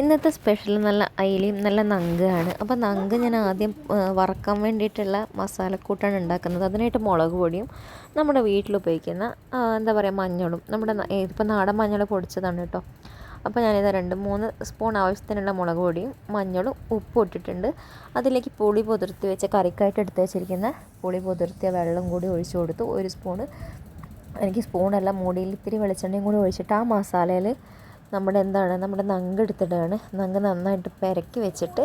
ഇന്നത്തെ സ്പെഷ്യൽ നല്ല അയിലയും നല്ല നങ്കാണ് അപ്പോൾ നങ്ക് ഞാൻ ആദ്യം വറക്കാൻ വേണ്ടിയിട്ടുള്ള മസാലക്കൂട്ടാണ് ഉണ്ടാക്കുന്നത്. അതിനായിട്ട് മുളക് പൊടിയും നമ്മുടെ വീട്ടിൽ ഉപയോഗിക്കുന്ന എന്താ പറയുക മഞ്ഞളും. നമ്മുടെ ഇപ്പോൾ നാടൻ മഞ്ഞൾ പൊടിച്ചതാണ് കേട്ടോ. അപ്പോൾ ഞാനിത് രണ്ട് മൂന്ന് സ്പൂൺ ആവശ്യത്തിനുള്ള മുളക് പൊടിയും മഞ്ഞളും ഉപ്പും ഇട്ടിട്ടുണ്ട്. അതിലേക്ക് പുളി പൊതിർത്തി വെച്ച കറിക്കായിട്ട് എടുത്ത് വെച്ചിരിക്കുന്ന പുളി പൊതിർത്തിയ വെള്ളം കൂടി ഒഴിച്ചു കൊടുത്തു. ഒരു സ്പൂണ് എനിക്ക് സ്പൂണല്ല മൂടിയിൽ ഇത്തിരി വെളിച്ചെണ്ണയും കൂടി ഒഴിച്ചിട്ട് ആ മസാലയിൽ നമ്മുടെ എന്താണ് നമ്മുടെ നങ്ക് എടുത്തിടുകയാണ് നങ്ക് നന്നായിട്ട് പെരക്കി വെച്ചിട്ട്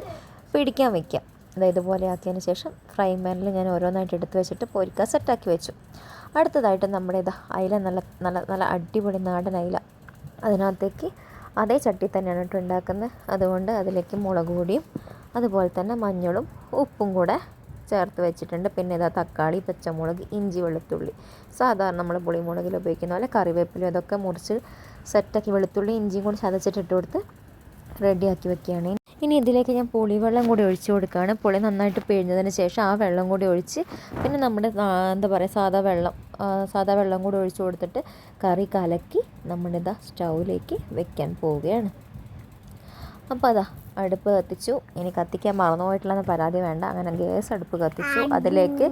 പിടിക്കാൻ വെക്കാം. അതായത് ഇതുപോലെ ആക്കിയതിന് ശേഷം ഫ്രൈ പാനിൽ ഞാൻ ഓരോന്നായിട്ട് എടുത്ത് വെച്ചിട്ട് പൊരിക്കാൻ സെറ്റാക്കി വെച്ചു. അടുത്തതായിട്ട് നമ്മുടെ ഇതാ അയില നല്ല നല്ല നല്ല അടിപൊളി നാടൻ അയില. അതിനകത്തേക്ക് അതേ ചട്ടി തന്നെയാണ് കേട്ടോ ഉണ്ടാക്കുന്നത്. അതുകൊണ്ട് അതിലേക്ക് മുളക് പൊടിയും അതുപോലെ തന്നെ മഞ്ഞളും ഉപ്പും കൂടെ ചേർത്ത് വെച്ചിട്ടുണ്ട്. പിന്നെ ഇതാ തക്കാളി പച്ചമുളക് ഇഞ്ചി വെളുത്തുള്ളി. സാധാരണ നമ്മൾ പുളിമുളകിൽ ഉപയോഗിക്കുന്ന പോലെ കറിവേപ്പിലും ഇതൊക്കെ മുറിച്ച് സെറ്റാക്കി വെളുത്തുള്ളി ഇഞ്ചിയും കൂടി ചതച്ചിട്ട് ഇട്ട് കൊടുത്ത് റെഡിയാക്കി വെക്കുകയാണ്. ഇനി ഇതിലേക്ക് ഞാൻ പുളിവെള്ളം കൂടി ഒഴിച്ചു കൊടുക്കുകയാണ്. പുളി നന്നായിട്ട് പിഴിഞ്ഞതിന് ശേഷം ആ വെള്ളം കൂടി ഒഴിച്ച് പിന്നെ നമ്മുടെ എന്താ പറയുക സാധാ വെള്ളം സാധാ വെള്ളം കൂടി ഒഴിച്ചു കൊടുത്തിട്ട് കറി കലക്കി നമ്മുടെ ഇതാ സ്റ്റൗവിലേക്ക് വെക്കാൻ പോവുകയാണ്. അപ്പോൾ അതാ അടുപ്പ് കത്തിച്ചു. ഇനി കത്തിക്കാൻ മറന്നുപോയിട്ടില്ലെന്ന് പരാതി വേണ്ട. അങ്ങനെ ഗ്യാസ് അടുപ്പ് കത്തിച്ചു. അതിലേക്ക്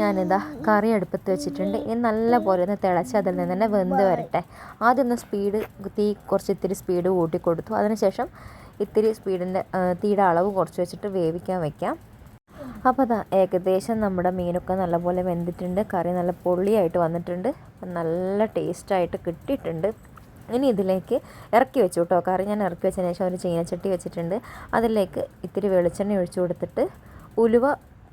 ഞാനിതാ കറി അടുപ്പത്ത് വെച്ചിട്ടുണ്ട്. ഇനി നല്ല പോലെ ഒന്ന് തിളച്ച് അതിൽ നിന്ന് തന്നെ വെന്ത് വരട്ടെ. ആദ്യം ഒന്ന് സ്പീഡ് തീ കുറച്ച് ഇത്തിരി സ്പീഡ് കൂട്ടി കൊടുത്തു അതിനുശേഷം ഇത്തിരി സ്പീഡിന്റെ തീയുടെ അളവ് കുറച്ച് വെച്ചിട്ട് വേവിക്കാൻ വെക്കാം. അപ്പോൾ അതാ ഏകദേശം നമ്മുടെ മീനൊക്കെ നല്ലപോലെ വെന്തിട്ടുണ്ട്. കറി നല്ല പൊള്ളിയായിട്ട് വന്നിട്ടുണ്ട്. നല്ല ടേസ്റ്റായിട്ട് കിട്ടിയിട്ടുണ്ട്. ഇനി ഇതിലേക്ക് ഇറക്കി വെച്ചു കേട്ടോ. കറി ഞാൻ ഇറക്കി വെച്ചതിന് ശേഷം ഒരു ചീനച്ചട്ടി വെച്ചിട്ടുണ്ട്. അതിലേക്ക് ഇത്തിരി വെളിച്ചെണ്ണ ഒഴിച്ചു കൊടുത്തിട്ട് ഉലുവ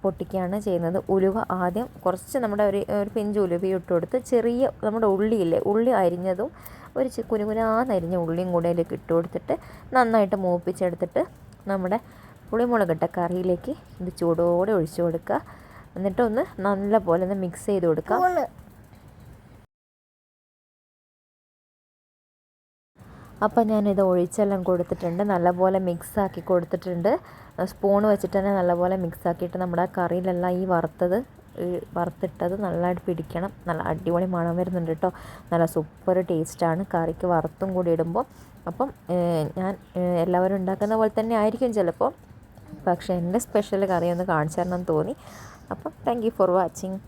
പൊട്ടിക്കുകയാണ് ചെയ്യുന്നത്. ഉലുവ ആദ്യം കുറച്ച് നമ്മുടെ ഒരു ഒരു പിഞ്ച് ഉലുവ ഇട്ട് കൊടുത്ത് ചെറിയ നമ്മുടെ ഉള്ളിയില്ലേ ഉള്ളി അരിഞ്ഞതും ഒരു കുനുകുനാന്നരിഞ്ഞ ഉള്ളിയും കൂടെ അതിലേക്ക് ഇട്ട് കൊടുത്തിട്ട് നന്നായിട്ട് മൂപ്പിച്ചെടുത്തിട്ട് നമ്മുടെ പുളിമുളകിട്ട കറിയിലേക്ക് ഇത് ചൂടോടെ ഒഴിച്ചു കൊടുക്കുക. എന്നിട്ടൊന്ന് നല്ല പോലെ ഒന്ന് മിക്സ് ചെയ്ത് കൊടുക്കുക അപ്പം ഞാനിത് ഒഴിച്ചെല്ലാം കൊടുത്തിട്ടുണ്ട്. നല്ലപോലെ മിക്സാക്കി കൊടുത്തിട്ടുണ്ട്. സ്പൂൺ വെച്ചിട്ട് തന്നെ നല്ലപോലെ മിക്സാക്കിയിട്ട് നമ്മുടെ കറിയിലെല്ലാം ഈ വറുത്തത് വറുത്തിട്ടത് നല്ലതായിട്ട് പിടിക്കണം. നല്ല അടിപൊളി മണം വരുന്നുണ്ട് കേട്ടോ. നല്ല സൂപ്പർ ടേസ്റ്റാണ്. കറിക്ക് വറുത്തും കൂടി ഇടുമ്പോൾ അപ്പം ഞാൻ എല്ലാവരും ഉണ്ടാക്കുന്ന പോലെ തന്നെ ആയിരിക്കും ചിലപ്പോൾ. പക്ഷേ എന്റെ സ്പെഷ്യൽ കറി ഒന്ന് കാണിച്ചു തരണം തോന്നി. അപ്പം താങ്ക് യു ഫോർ വാച്ചിങ്.